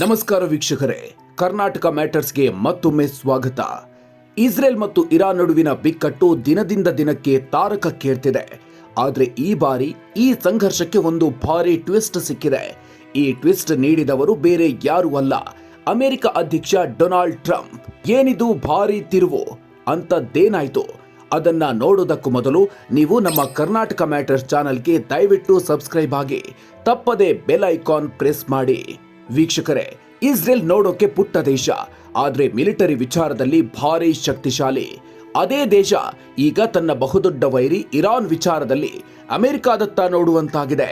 ನಮಸ್ಕಾರ ವೀಕ್ಷಕರೇ, ಕರ್ನಾಟಕ ಮ್ಯಾಟರ್ಸ್ಗೆ ಮತ್ತೊಮ್ಮೆ ಸ್ವಾಗತ. ಇಸ್ರೇಲ್ ಮತ್ತು ಇರಾನ್ ನಡುವಿನ ಬಿಕ್ಕಟ್ಟು ದಿನದಿಂದ ದಿನಕ್ಕೆ ತಾರಕಕ್ಕೇರ್ತಿದೆ. ಆದರೆ ಈ ಬಾರಿ ಈ ಸಂಘರ್ಷಕ್ಕೆ ಒಂದು ಭಾರಿ ಟ್ವಿಸ್ಟ್ ಸಿಕ್ಕಿದೆ. ಈ ಟ್ವಿಸ್ಟ್ ನೀಡಿದವರು ಬೇರೆ ಯಾರೂ ಅಲ್ಲ. ಅಮೆರಿಕ ಅಧ್ಯಕ್ಷ ಡೊನಾಲ್ಡ್ ಟ್ರಂಪ್, ಏನಿದು ಭಾರಿ ತಿರುವು ಅಂತದ್ದೇನಾಯ್ತು? ಅದನ್ನ ನೋಡೋದಕ್ಕೂ ಮೊದಲು ನೀವು ನಮ್ಮ ಕರ್ನಾಟಕ ಮ್ಯಾಟರ್ಸ್ ಚಾನಲ್ಗೆ ದಯವಿಟ್ಟು ಸಬ್ಸ್ಕ್ರೈಬ್ ಆಗಿ, ತಪ್ಪದೆ ಬೆಲ್ ಐಕಾನ್ ಪ್ರೆಸ್ ಮಾಡಿ. ವೀಕ್ಷಕರೇ, ಇಸ್ರೇಲ್ ನೋಡೋಕೆ ಪುಟ್ಟ ದೇಶ, ಆದ್ರೆ ಮಿಲಿಟರಿ ವಿಚಾರದಲ್ಲಿ ಭಾರಿ ಶಕ್ತಿಶಾಲಿ. ಅದೇ ದೇಶ ಈಗ ತನ್ನ ಬಹುದೊಡ್ಡ ವೈರಿ ಇರಾನ್ ವಿಚಾರದಲ್ಲಿ ಅಮೆರಿಕಾದತ್ತ ನೋಡುವಂತಾಗಿದೆ.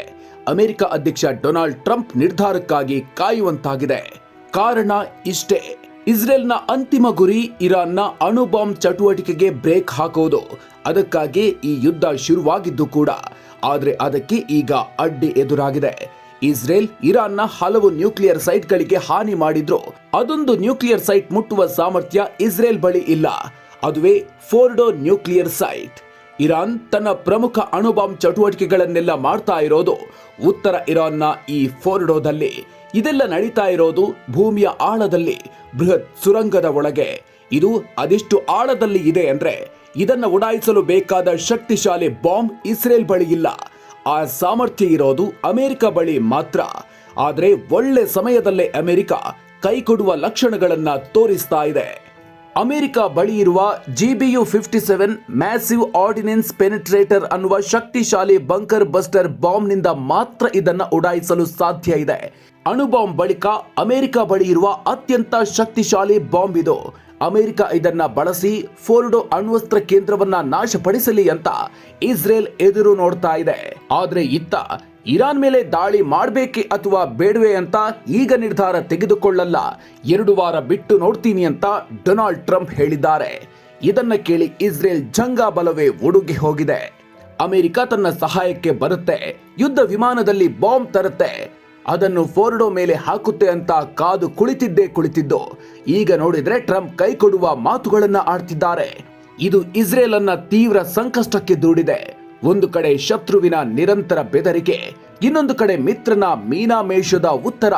ಅಮೆರಿಕ ಅಧ್ಯಕ್ಷ ಡೊನಾಲ್ಡ್ ಟ್ರಂಪ್ ನಿರ್ಧಾರಕ್ಕಾಗಿ ಕಾಯುವಂತಾಗಿದೆ. ಕಾರಣ ಇಷ್ಟೇ, ಇಸ್ರೇಲ್ನ ಅಂತಿಮ ಗುರಿ ಇರಾನ್ನ ಅಣು ಬಾಂಬ್ ಚಟುವಟಿಕೆಗೆ ಬ್ರೇಕ್ ಹಾಕೋದು. ಅದಕ್ಕಾಗಿ ಈ ಯುದ್ಧ ಶುರುವಾಗಿದ್ದು ಕೂಡ, ಆದ್ರೆ ಅದಕ್ಕೆ ಈಗ ಅಡ್ಡಿ ಎದುರಾಗಿದೆ. ಇಸ್ರೇಲ್ ಇರಾನ್ನ ಹಲವು ನ್ಯೂಕ್ಲಿಯರ್ ಸೈಟ್ಗಳಿಗೆ ಹಾನಿ ಮಾಡಿದ್ರು. ಅದೊಂದು ನ್ಯೂಕ್ಲಿಯರ್ ಸೈಟ್ ಮುಟ್ಟುವ ಸಾಮರ್ಥ್ಯ ಇಸ್ರೇಲ್ ಬಳಿ ಇಲ್ಲ. ಅದುವೇ ಫೋರ್ಡೋ ನ್ಯೂಕ್ಲಿಯರ್ ಸೈಟ್. ಇರಾನ್ ತನ್ನ ಪ್ರಮುಖ ಅಣುಬಾಂಬ್ ಚಟುವಟಿಕೆಗಳನ್ನೆಲ್ಲ ಮಾಡ್ತಾ ಇರೋದು ಉತ್ತರ ಇರಾನ್ನ ಈ ಫೋರ್ಡೋದಲ್ಲಿ. ಇದೆಲ್ಲ ನಡೀತಾ ಇರೋದು ಭೂಮಿಯ ಆಳದಲ್ಲಿ, ಬೃಹತ್ ಸುರಂಗದ ಒಳಗೆ. ಇದು ಅದೆಷ್ಟು ಆಳದಲ್ಲಿ ಇದೆ ಅಂದ್ರೆ ಇದನ್ನ ಉಡಾಯಿಸಲು ಬೇಕಾದ ಶಕ್ತಿಶಾಲಿ ಬಾಂಬ್ ಇಸ್ರೇಲ್ ಬಳಿ ಇಲ್ಲ. ಆ ಸಾಮರ್ಥ್ಯ ಇರೋದು ಅಮೆರಿಕ ಬಳಿ ಮಾತ್ರ. ಆದರೆ ಒಳ್ಳೆ ಸಮಯದಲ್ಲೇ ಅಮೆರಿಕ ಕೈ ಕೊಡುವ ಲಕ್ಷಣಗಳನ್ನ ತೋರಿಸ್ತಾ ಇದೆ. ಅಮೆರಿಕ ಬಳಿ ಇರುವ GBU fifty seven massive ordnance penetrator ಅನ್ನುವ ಶಕ್ತಿಶಾಲಿ ಬಂಕರ್ ಬಸ್ಟರ್ ಬಾಂಬ್ನಿಂದ ಮಾತ್ರ ಇದನ್ನ ಉಡಾಯಿಸಲು ಸಾಧ್ಯ ಇದೆ. ಅಣುಬಾಂಬ್ ಬಳಿಕ ಅಮೆರಿಕ ಬಳಿ ಇರುವ ಅತ್ಯಂತ ಶಕ್ತಿಶಾಲಿ ಬಾಂಬ್ ಇದು. ಅಮೆರಿಕ ಇದನ್ನ ಬಳಸಿ ಫೋರ್ಡೋ ಅಣ್ವಸ್ತ್ರ ಕೇಂದ್ರವನ್ನ ನಾಶಪಡಿಸಲಿ ಅಂತ ಇಸ್ರೇಲ್ ಎದುರು ನೋಡ್ತಾ ಇದೆ. ಆದ್ರೆ ಇತ್ತ ಇರಾನ್ ಮೇಲೆ ದಾಳಿ ಮಾಡಬೇಕೆ ಅಥವಾ ಬೇಡವೆ ಅಂತ ಈಗ ನಿರ್ಧಾರ ತೆಗೆದುಕೊಳ್ಳಲ್ಲ. ಎರಡು ವಾರ ಬಿಟ್ಟು ನೋಡ್ತೀನಿ ಅಂತ ಡೊನಾಲ್ಡ್ ಟ್ರಂಪ್ ಹೇಳಿದ್ದಾರೆ. ಇದನ್ನ ಕೇಳಿ ಇಸ್ರೇಲ್ ಜಂಗಾ ಬಲವೇ ಒಡುಗಿ ಹೋಗಿದೆ. ಅಮೆರಿಕ ತನ್ನ ಸಹಾಯಕ್ಕೆ ಬರುತ್ತೆ. ಯುದ್ಧ ವಿಮಾನದಲ್ಲಿ ಬಾಂಬ್ ತರುತ್ತೆ. ಅದನ್ನು ಫೋರ್ಡೋ ಮೇಲೆ ಹಾಕುತ್ತೆ ಅಂತ ಕಾದು ಕುಳಿತಿದ್ದೇ ಕುಳಿತಿದ್ದು. ಈಗ ನೋಡಿದ್ರೆ ಟ್ರಂಪ್ ಕೈ ಕೊಡುವ ಮಾತುಗಳನ್ನ ಆಡ್ತಿದ್ದಾರೆ. ಇದು ಇಸ್ರೇಲ್ ಅನ್ನ ತೀವ್ರ ಸಂಕಷ್ಟಕ್ಕೆ ದೂಡಿದೆ. ಒಂದು ಕಡೆ ಶತ್ರುವಿನ ನಿರಂತರ ಬೆದರಿಕೆ, ಇನ್ನೊಂದು ಕಡೆ ಮಿತ್ರನ ಮೀನಾಮೇಷದ ಉತ್ತರ.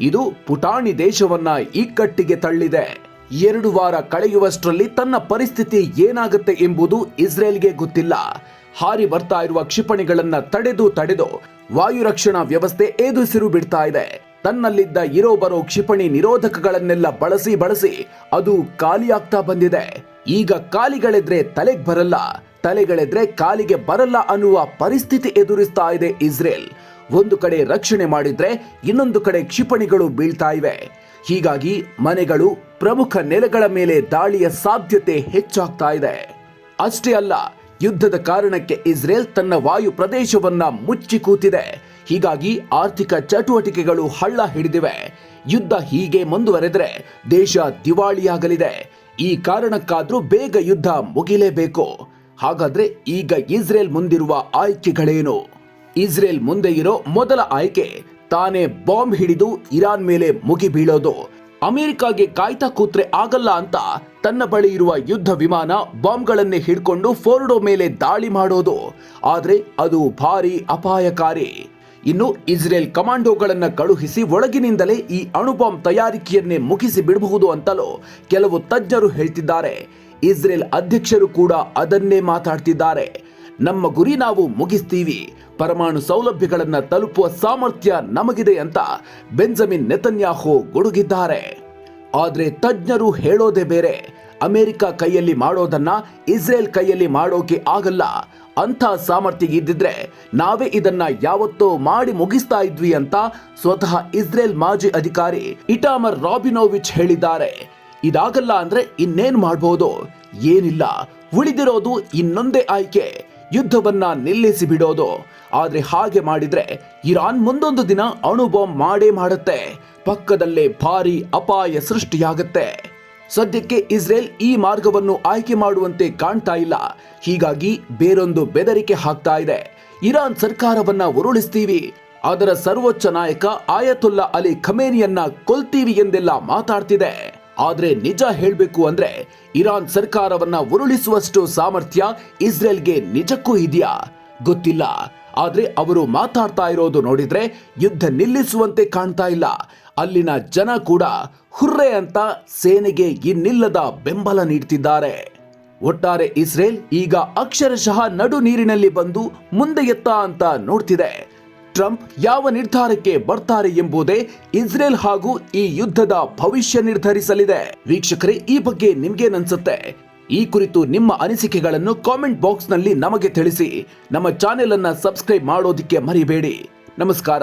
ಇದು ಪುಟಾಣಿ ದೇಶವನ್ನ ಇಕ್ಕಟ್ಟಿಗೆ ತಳ್ಳಿದೆ. ಎರಡು ವಾರ ಕಳೆಯುವಷ್ಟರಲ್ಲಿ ತನ್ನ ಪರಿಸ್ಥಿತಿ ಏನಾಗುತ್ತೆ ಎಂಬುದು ಇಸ್ರೇಲ್ಗೆ ಗೊತ್ತಿಲ್ಲ. ಹಾರಿ ಬರ್ತಾ ಇರುವ ಕ್ಷಿಪಣಿಗಳನ್ನ ತಡೆದು ತಡೆದು ವಾಯು ರಕ್ಷಣಾ ವ್ಯವಸ್ಥೆ ಏದುಸಿರು ಬಿಡ್ತಾ ಇದೆ. ತನ್ನಲ್ಲಿದ್ದ ಇರೋ ಬರೋ ಕ್ಷಿಪಣಿ ನಿರೋಧಕಗಳನ್ನೆಲ್ಲ ಬಳಸಿ ಬಳಸಿ ಅದು ಖಾಲಿಯಾಗ್ತಾ ಬಂದಿದೆ. ಈಗ ಕಾಲಿಗಳೆದ್ರೆ ತಲೆಗ್ ಬರಲ್ಲ. ತಲೆಗಳೆದ್ರೆ ಕಾಲಿಗೆ ಬರಲ್ಲ ಅನ್ನುವ ಪರಿಸ್ಥಿತಿ ಎದುರಿಸ್ತಾ ಇದೆ ಇಸ್ರೇಲ್. ಒಂದು ಕಡೆ ರಕ್ಷಣೆ ಮಾಡಿದ್ರೆ ಇನ್ನೊಂದು ಕಡೆ ಕ್ಷಿಪಣಿಗಳು ಬೀಳ್ತಾ ಇವೆ. ಹೀಗಾಗಿ ಮನೆಗಳು ಪ್ರಮುಖ ನೆಲೆಗಳ ಮೇಲೆ ದಾಳಿಯ ಸಾಧ್ಯತೆ ಹೆಚ್ಚಾಗ್ತಾ ಇದೆ. ಅಷ್ಟೇ ಅಲ್ಲ, ಯುದ್ಧದ ಕಾರಣಕ್ಕೆ ಇಸ್ರೇಲ್ ತನ್ನ ವಾಯು ಪ್ರದೇಶವನ್ನ ಮುಚ್ಚಿ ಕೂತಿದೆ. ಹೀಗಾಗಿ ಆರ್ಥಿಕ ಚಟುವಟಿಕೆಗಳು ಹಳ್ಳ ಹಿಡಿದಿವೆ. ಯುದ್ಧ ಹೀಗೆ ಮುಂದುವರೆದ್ರೆ ದೇಶ ದಿವಾಳಿಯಾಗಲಿದೆ. ಈ ಕಾರಣಕ್ಕಾದ್ರೂ ಬೇಗ ಯುದ್ಧ ಮುಗಿಲೇಬೇಕು. ಹಾಗಾದ್ರೆ ಈಗ ಇಸ್ರೇಲ್ ಮುಂದಿರುವ ಆಯ್ಕೆಗಳೇನು? ಇಸ್ರೇಲ್ ಮುಂದೆ ಇರೋ ಮೊದಲ ಆಯ್ಕೆ ತಾನೇ ಬಾಂಬ್ ಹಿಡಿದು ಇರಾನ್ ಮೇಲೆ ಮುಗಿ ಬೀಳೋದು. ಅಮೆರಿಕಾಗೆ ಕಾಯ್ತಾ ಕೂತ್ರೆ ಆಗಲ್ಲ ಅಂತ ತನ್ನ ಬಳಿ ಇರುವ ಯುದ್ಧ ವಿಮಾನ ಬಾಂಬ್ಗಳನ್ನೇ ಹಿಡ್ಕೊಂಡು ಫೋರ್ಡೋ ಮೇಲೆ ದಾಳಿ ಮಾಡೋದು. ಆದ್ರೆ ಅದು ಭಾರಿ ಅಪಾಯಕಾರಿ. ಇನ್ನು ಇಸ್ರೇಲ್ ಕಮಾಂಡೋಗಳನ್ನು ಕಳುಹಿಸಿ ಒಳಗಿನಿಂದಲೇ ಈ ಅಣುಬಾಂಬ್ ತಯಾರಿಕೆಯನ್ನೇ ಮುಗಿಸಿ ಬಿಡಬಹುದು ಅಂತಲೂ ಕೆಲವು ತಜ್ಞರು ಹೇಳ್ತಿದ್ದಾರೆ. ಇಸ್ರೇಲ್ ಅಧ್ಯಕ್ಷರು ಕೂಡ ಅದನ್ನೇ ಮಾತಾಡ್ತಿದ್ದಾರೆ. ನಮ್ಮ ಗುರಿ ನಾವು ಮುಗಿಸ್ತೀವಿ. ಪರಮಾಣು ಸೌಲಭ್ಯಗಳನ್ನ ತಲುಪುವ ಸಾಮರ್ಥ್ಯ ನಮಗಿದೆ ಅಂತ ಬೆಂಜಮಿನ್ ನೆತನ್ಯಾಹು ಗುಡುಗಿದ್ದಾರೆ. ಆದ್ರೆ ತಜ್ಞರು ಹೇಳೋದೇ ಬೇರೆ. ಅಮೆರಿಕ ಕೈಯಲ್ಲಿ ಮಾಡೋದನ್ನ ಇಸ್ರೇಲ್ ಕೈಯಲ್ಲಿ ಮಾಡೋಕೆ ಆಗಲ್ಲ. ಅಂಥ ಸಾಮರ್ಥ್ಯ ಇದ್ದಿದ್ರೆ ನಾವೇ ಇದನ್ನ ಯಾವತ್ತೋ ಮಾಡಿ ಮುಗಿಸ್ತಾ ಇದ್ವಿ ಅಂತ ಸ್ವತಃ ಇಸ್ರೇಲ್ ಮಾಜಿ ಅಧಿಕಾರಿ ಇಟಾಮರ್ ರಾಬಿನೋವಿಚ್ ಹೇಳಿದ್ದಾರೆ. ಇದಾಗಲ್ಲ ಅಂದ್ರೆ ಇನ್ನೇನ್ ಮಾಡಬಹುದು ಏನಿಲ್ಲ. ಉಳಿದಿರೋದು ಇನ್ನೊಂದೇ ಆಯ್ಕೆ. ಯುದ್ಧವನ್ನ ನಿಲ್ಲಿಸಿ ಬಿಡೋದು. ಆದ್ರೆ ಹಾಗೆ ಮಾಡಿದ್ರೆ ಇರಾನ್ ಮುಂದೊಂದು ದಿನ ಅಣು ಬಾಂಬ್ ಮಾಡೇ ಮಾಡುತ್ತೆ. ಪಕ್ಕದಲ್ಲೇ ಭಾರಿ ಅಪಾಯ ಸೃಷ್ಟಿಯಾಗುತ್ತೆ. ಸದ್ಯಕ್ಕೆ ಇಸ್ರೇಲ್ ಈ ಮಾರ್ಗವನ್ನು ಆಯ್ಕೆ ಮಾಡುವಂತೆ ಕಾಣ್ತಾ ಇಲ್ಲ. ಹೀಗಾಗಿ ಬೇರೊಂದು ಬೆದರಿಕೆ ಹಾಕ್ತಾ ಇದೆ. ಇರಾನ್ ಸರ್ಕಾರವನ್ನ ಉರುಳಿಸ್ತೀವಿ. ಅದರ ಸರ್ವೋಚ್ಚ ನಾಯಕ ಆಯತುಲ್ಲಾ ಅಲಿ ಖಮೇನಿಯನ್ನ ಕೊಲ್ತೀವಿ ಎಂದೆಲ್ಲ ಮಾತಾಡ್ತಿದೆ. ಆದ್ರೆ ನಿಜ ಹೇಳಬೇಕು ಅಂದ್ರೆ ಇರಾನ್ ಸರ್ಕಾರವನ್ನ ಉರುಳಿಸುವಷ್ಟು ಸಾಮರ್ಥ್ಯ ಇಸ್ರೇಲ್ಗೆ ನಿಜಕ್ಕೂ ಇದೆಯಾ? ಗೊತ್ತಿಲ್ಲ. ಆದ್ರೆ ಅವರು ಮಾತಾಡ್ತಾ ಇರೋದು ನೋಡಿದ್ರೆ ಯುದ್ಧ ನಿಲ್ಲಿಸುವಂತೆ ಕಾಣ್ತಾ ಇಲ್ಲ. ಅಲ್ಲಿನ ಜನ ಕೂಡ ಹುರ್ರೆ ಅಂತ ಸೇನೆಗೆ ಇನ್ನಿಲ್ಲದ ಬೆಂಬಲ ನೀಡ್ತಿದ್ದಾರೆ. ಒಟ್ಟಾರೆ ಇಸ್ರೇಲ್ ಈಗ ಅಕ್ಷರಶಃ ನಡು ನೀರಿನಲ್ಲಿ ಬಂದು ಮುಂದೆ ಎತ್ತ ಅಂತ ನೋಡ್ತಿದೆ. ಟ್ರಂಪ್ ಯಾವ ನಿರ್ಧಾರಕ್ಕೆ ಬರ್ತಾರೆ ಎಂಬುದೇ ಇಸ್ರೇಲ್ ಹಾಗೂ ಈ ಯುದ್ಧದ ಭವಿಷ್ಯ ನಿರ್ಧರಿಸಲಿದೆ. ವೀಕ್ಷಕರೇ, ಈ ಬಗ್ಗೆ ನಿಮ್ಗೇನನ್ಸುತ್ತೆ ಈ ಕುರಿತು ನಿಮ್ಮ ಅನಿಸಿಕೆಗಳನ್ನು ಕಾಮೆಂಟ್ ಬಾಕ್ಸ್ನಲ್ಲಿ ನಮಗೆ ತಿಳಿಸಿ. ನಮ್ಮ ಚಾನೆಲ್ ಅನ್ನ ಸಬ್ಸ್ಕ್ರೈಬ್ ಮಾಡೋದಿಕ್ಕೆ ಮರಿಬೇಡಿ. ನಮಸ್ಕಾರ.